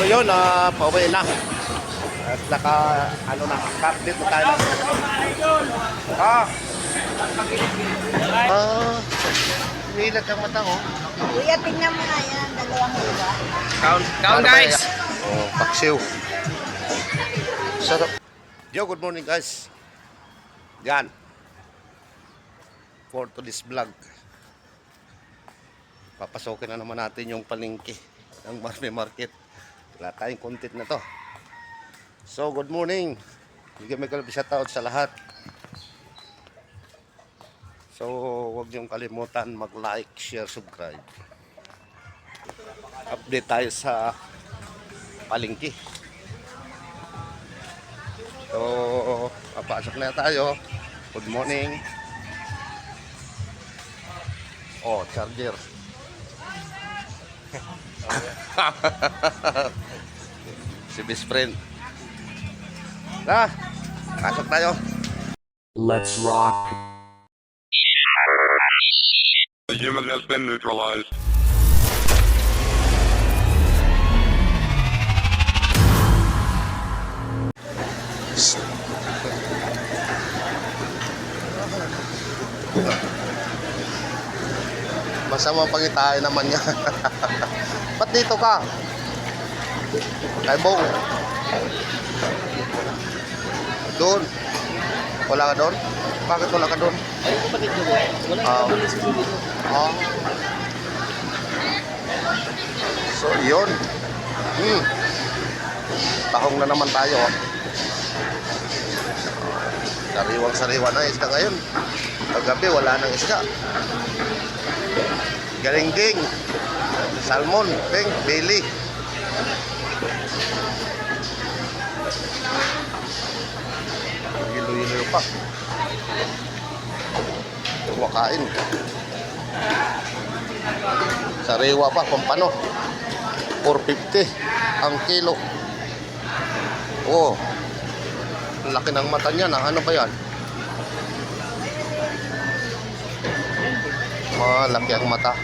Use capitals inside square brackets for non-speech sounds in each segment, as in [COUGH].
So yun, uh, pauwi na. At naka, ano na, update na tayo. Ah. Ah. Nilat ang mata ko. Kuya, tingnan mo nga yan. Dalawang liba. Count, count guys. Oh, paksiw. Sarap. Yo, good morning guys. Yan. For today's vlog. Papasokin na naman natin yung palengke ng Marme Market. Wala tayong content na to. So, good morning. Bigyan may kalabis shoutout sa lahat. So, huwag niyong kalimutan mag-like, share, subscribe. Update tayo sa palengke. So, papasok na tayo. Good morning. Oh, charger. [LAUGHS] si best friend. Na, pasok tayo. Let's rock. The human has been neutralized. Masamang pangitain naman niya. [LAUGHS] Ba't dito ka? Kay Bong. Doon. Wala ka doon? Bakit wala ka doon? Ay, kapatid ko Wala Ah. ka sa dito. Ah. So, yun. Hmm. Tahong na naman tayo. oh. Sariwang sariwa na isda ngayon. Kagabi wala nang isda. Galingging. Salmon, peng, bili. Pa. Kumakain. Sariwa pa, pampano. 450 ang kilo. Oh. Laki ng mata niya na. Ano ba yan? Malaki ang mata.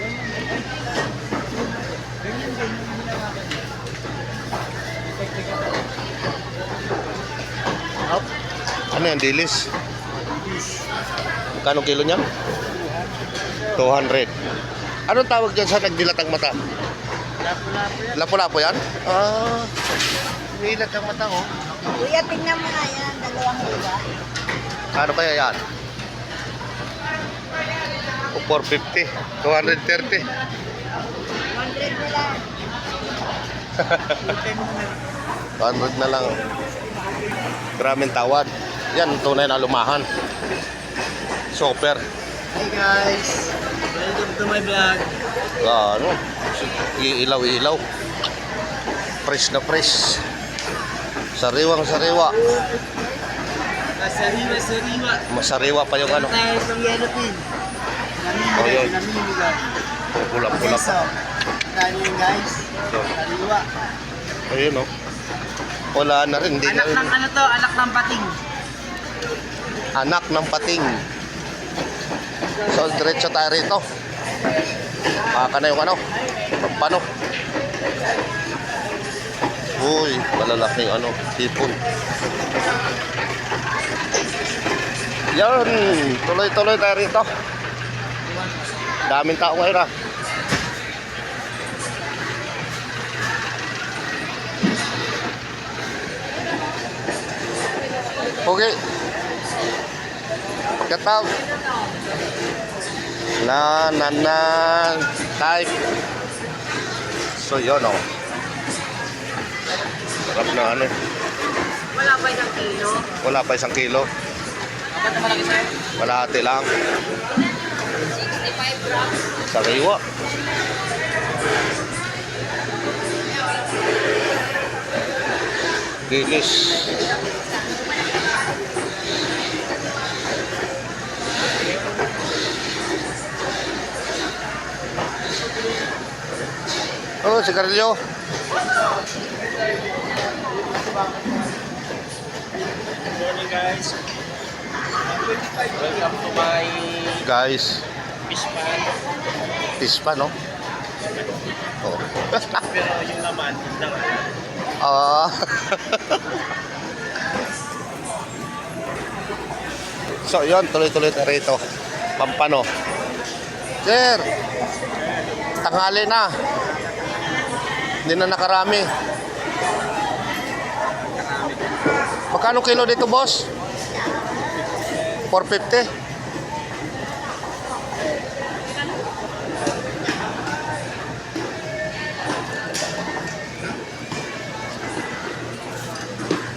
Ano yan, dilis? Kano kilo niya? 200. Anong tawag dyan sa nagdilatang mata? Lapo-lapo yan. Lapo-lapo yan? Ah, nilat ang mata ko. Kuya, tingnan mo nga yan. Dalawang liba. Ano kaya yan? O 450, 230. 100 na lang. [LAUGHS] 200 na lang. Maraming tawad. Yan, tunay na lumahan. Super. Hey guys. Welcome to my vlog. Ano? Iilaw-ilaw. Fresh na fresh. Sariwang sariwa. Sariwa, sariwa. Masariwa pa yung ano. Tayo from yellow pin. Oh, yun. Pula-pula pa. Kano yun guys? So, Sariwa. ayun oh. Wala na rin. Anak ng ano to? Anak ng pating. Anak ng pating. So, diretso tayo rito. Baka na yung ano, paano? Uy, malalaking ano, tipon. Yan, tuloy-tuloy tayo rito. Daming tao ngayon ah. Okay. Out. Na, na, na, type. So, yun, oh. Sarap na ano. eh. Wala pa isang kilo. Wala pa isang kilo. Apat na malaki sa'yo? Malahati lang. 65 grams. Sariwa. Dilis. Oh, sigarilyo. Good morning guys. Welcome to my Guys, fish pan. fish pa, no? Oh. [LAUGHS] Pero yung laman, nga. Ah. [LAUGHS] so, yun, tuloy-tuloy na rito. Pampano. Sir, tanghali na. Hindi na nakarami. Magkano kilo dito, boss? 450.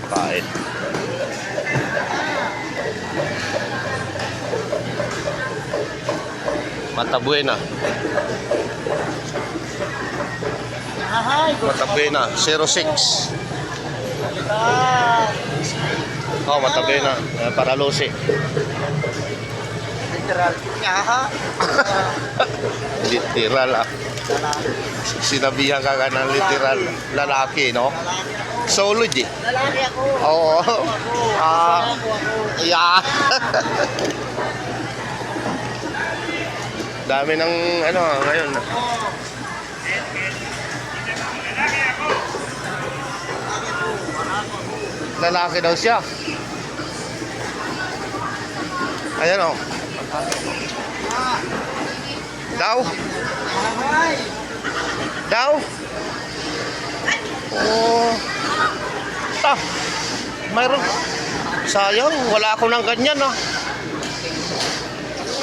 Kain. Mata buena. Ahay, Mata buena. 06. Oh, mata buena. Eh, para lusi. Literal. [LAUGHS] Literal ah. Sinabihan ka ka ng literal lalaki, no? Zoology. Lalaki ako. Oo. [LAUGHS] Ah, yeah. [LAUGHS] Dami ng ano ngayon. Lalaki daw siya. Ayan o. Daw? Ahay. Daw? Oh. Ah. Mayroon. Sayang, wala ako ng ganyan ah.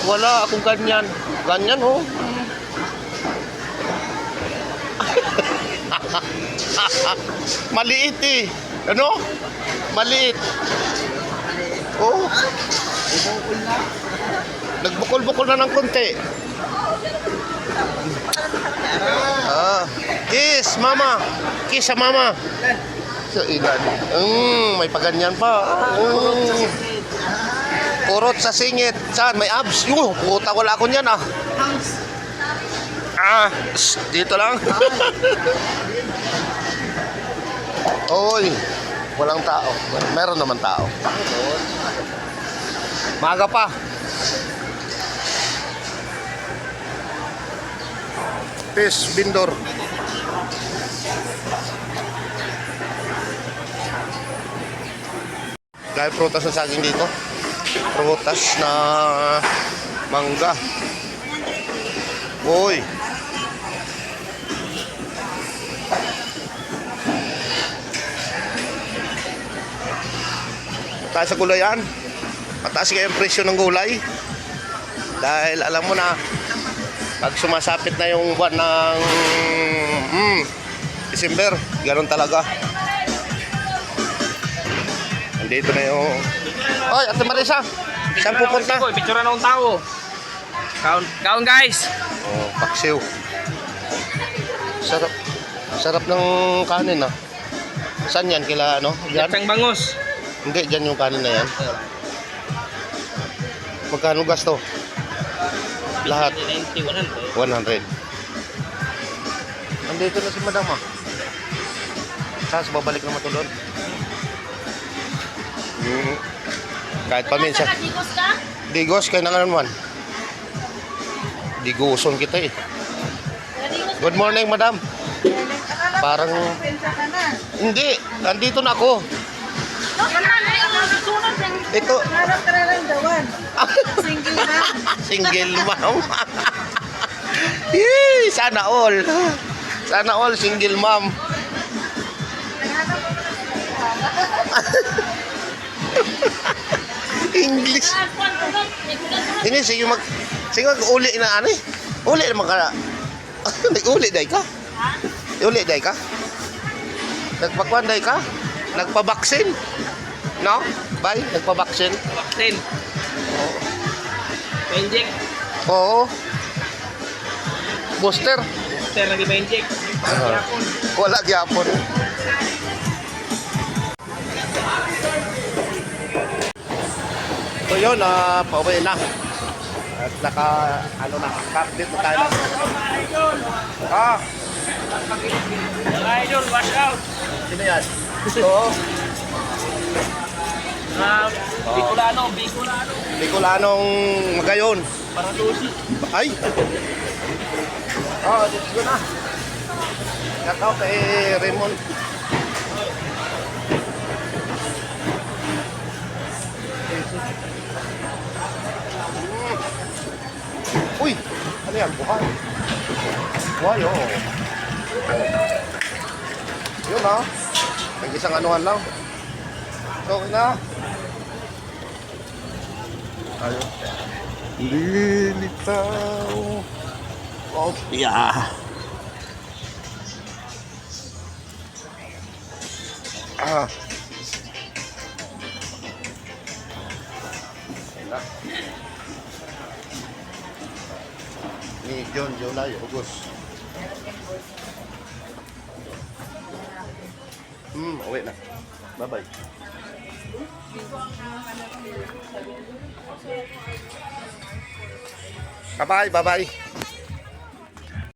Wala akong ganyan. Ganyan oh. [LAUGHS] Maliit eh. Ano? Maliit. Oh. Nagbukol-bukol na ng konti. Ah. Kiss, mama. Kiss sa mama. Sa ilan? Mm, may paganyan pa. Mm. Kurot sa singit. Saan? May abs. Yung, puta wala ko niyan ah. Ah, shh, dito lang. [LAUGHS] Oy, walang tao. Meron naman tao. Maga pa. Tis, Bindor. Dahil prutas na saging dito. Prutas na mangga. Uy. Taas sa gulayan. Mataas kaya yung presyo ng gulay. Dahil alam mo na, pag sumasapit na yung buwan ng mm, December, ganun talaga. Andito na yung... Oy, Ate Marisa, saan pupunta? Picture na ng tao. Kaon, kaon guys. Oh, paksiw. Sarap. Sarap ng kanin ah. Saan yan? Kila ano? Yan? Pang bangus. Hindi, dyan yung kanin na yan. Magkano gasto? Lahat. 90, 100. 100. Nandito na si madam ah. Tapos babalik na matulog. Hmm. Kahit paminsan. Digos, kaya na nga naman. Diguson kita eh. Good morning, madam. Parang... Hindi, nandito na ako. Ka na dawan. Single na. single mom. Yee, sana all. Sana all single mom. English. Ini sige mag sige mag uli na ani. Uli naman ka. Nag-uli day ka? Uli day ka? Nagpakwan day ka? Nagpabaksin? No? Bye, nagpabaksin. Vaccine. Pa-inject. Oo. Booster. Sir, nag pa-inject. Ah. Wala gyapon. So yun, ah, pauwi na. At naka, ano na, update na tayo. Ah, Idol, wash out. sino yan? Oo. Brown, oh. Bicolano, Bicolano. Bicolanong Magayon. Paratusi. Ay! oh, dito ko na. Shout out kay Raymond. Mm. Uy! Ano yan? Buhay. Buhay, oo. Oh. Yun, ha? May isang anuhan lang. So, okay na. Ayun. Lilitaw. Oh, yeah. Ah. Ayun na. Ni John, July, August. Hmm, uwi na. Bye-bye. Bye-bye, bye-bye.